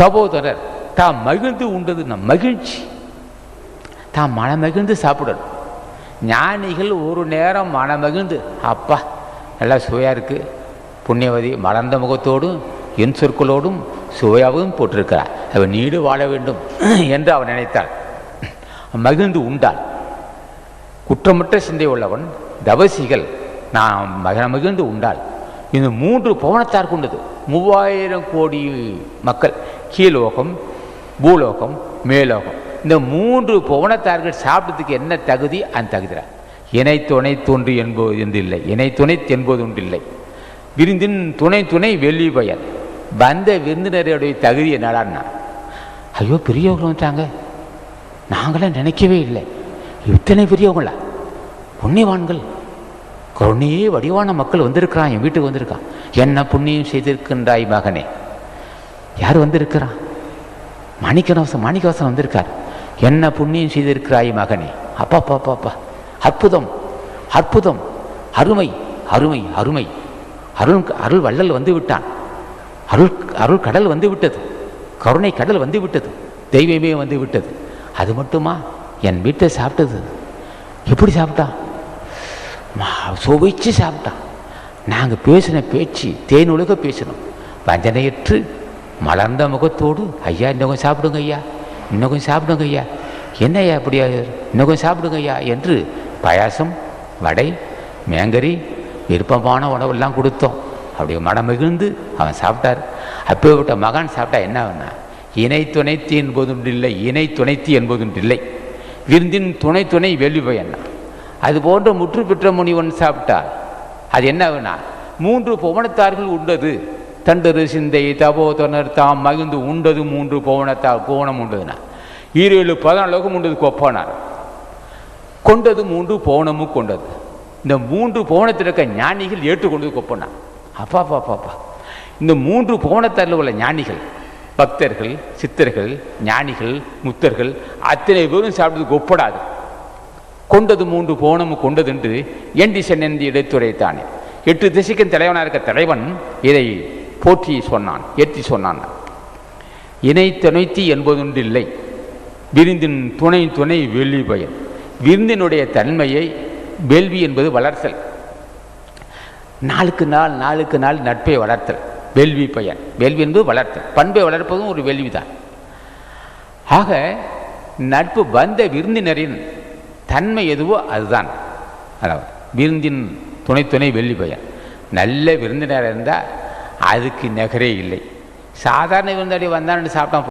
தபோதரர் தாம் மகிழ்ந்து உண்டது நம் மகிழ்ச்சி. தான் மனமகிழ்ந்து சாப்பிடணும். ஞானிகள் ஒரு நேரம் மனமகிழ்ந்து அப்பா நல்லா சுவையாக இருக்குது புண்ணியவதி மலர்ந்த முகத்தோடும் என் சொற்களோடும் சுவையாகவும் போட்டிருக்கிறார் அவன் நீடு வாழ வேண்டும் என்று அவன் நினைத்தாள். மகிழ்ந்து உண்டாள். குற்றமற்ற சிந்தை உள்ளவன் தவசிகள் நான் மகன மகிழ்ந்து உண்டாள். இந்த மூன்று பவனத்தார் கொண்டது. மூவாயிரம் கோடி மக்கள் கீழோகம் பூலோகம் மேலோகம். இந்த மூன்று புவனத்தார்கள் சாப்பிட்டதுக்கு என்ன தகுதி? அந்த தகுதிரா இணை துணை தோன்று என்பது என்று இல்லை. இணை துணை என்பது ஒன்றில்லை விருந்தின் துணை துணை வெள்ளி பயன் வந்த விருந்தினருடைய தகுதி என்னடான்னா ஐயோ பெரியவங்க வந்துட்டாங்க. நாங்களாம் நினைக்கவே இல்லை. இத்தனை பெரியவங்களா? புண்ணியவான்கள். கருணையே வடிவான மக்கள் வந்திருக்கிறான். என் வீட்டுக்கு வந்திருக்கான். என்ன புண்ணியம் செய்திருக்கின்றாய் மகனே? யார் வந்திருக்கிறா? மாணிக்கவாசன் மாணிக்கவாசன் வந்திருக்கார். என்ன புண்ணியம் செய்திருக்கிறாய் மகனே? அப்பா அப்பா அப்பா அப்பா. அற்புதம் அற்புதம். அருமை அருமை அருமை. அருள் அருள் வள்ளல் வந்து விட்டான். அருள் அருள் கடல் வந்து விட்டது. கருணை கடல் வந்து விட்டது. தெய்வமே வந்து விட்டது. அது மட்டுமா? என் வீட்டை சாப்பிட்டது. எப்படி சாப்பிட்டான் மா- சுவைச்சு சாப்பிட்டான் நாங்கள் பேசின பேச்சு தேனுலக பேசினோம். வஞ்சனையற்று மலர்ந்த முகத்தோடு ஐயா இன்னும் கொஞ்சம் சாப்பிடுங்க ஐயா இன்னும் கொஞ்சம் சாப்பிடுங்க ஐயா என்னையா இப்படியா அப்படியா இன்னும் கொஞ்சம் சாப்பிடுங்க ஐயா என்று பாயாசம் வடை மேங்கரி விருப்பமான உணவெல்லாம் கொடுத்தோம். அப்படியே மிகுந்து அவன் சாப்பிட்டார். விட்ட மகான் சாப்பிட்டா என்ன வேணா இணை துணைத்தி என்பதுண்டில்லை இணை துணைத்தி என்பதுண்டில்லை. விருந்தின் துணை துணை வேள்வி பயன்னா அது போன்ற முற்று பெற்ற முனிவன் சாப்பிட்டார். அது என்ன வேணா மூன்று புவனத்தார்கள் உண்டது. தண்டரு சிந்தை தபோதனர் தாம் மகிழ்ந்து உண்டது மூன்று புவனத்தார் புவனம் உண்டதுனா. ஈரேழு பதினாலோகம் உண்டது கொப்பானார் கொண்டது மூன்று போனமும் கொண்டது. இந்த மூன்று போனத்தில் இருக்க ஞானிகள் ஏற்றுக்கொண்டது கொப்பனா அப்பா அப்பா இந்த மூன்று போனத்தில் உள்ள ஞானிகள் பக்தர்கள் சித்தர்கள் ஞானிகள் முத்தர்கள் அத்தனை பேரும் சாப்பிட்டதுக்கு ஒப்படாது கொண்டது மூன்று போனமும் கொண்டது என்று எண்டி சென்னந்தி இடைத்துரைத்தானே எட்டு திசைக்கும் தலைவனாக இருக்க தலைவன் இதை போற்றி சொன்னான் ஏற்றி சொன்னான். இணை துணைத்தி என்பதொன்றில்லை. விருந்தின் துணை துணை வேள்வி பயன் விருந்தினுடைய தன்மையை வேள்வி என்பது வளர்த்தல். நாளுக்கு நாள் நாளுக்கு நாள் நட்பை வளர்த்தல். வேள்வி பயன் வேள்வி என்பது வளர்த்தல். பண்பை வளர்ப்பதும் ஒரு வேள்விதான். ஆக நட்பு வந்த விருந்தினரின் தன்மை எதுவோ அதுதான். அதாவது விருந்தின் துணை துணை வெள்ளி பயன் நல்ல விருந்தினர் இருந்தால் அதுக்கு நகரே இல்லை. சாதாரண விருந்தாடி வந்தான்னு சாப்பிட்டா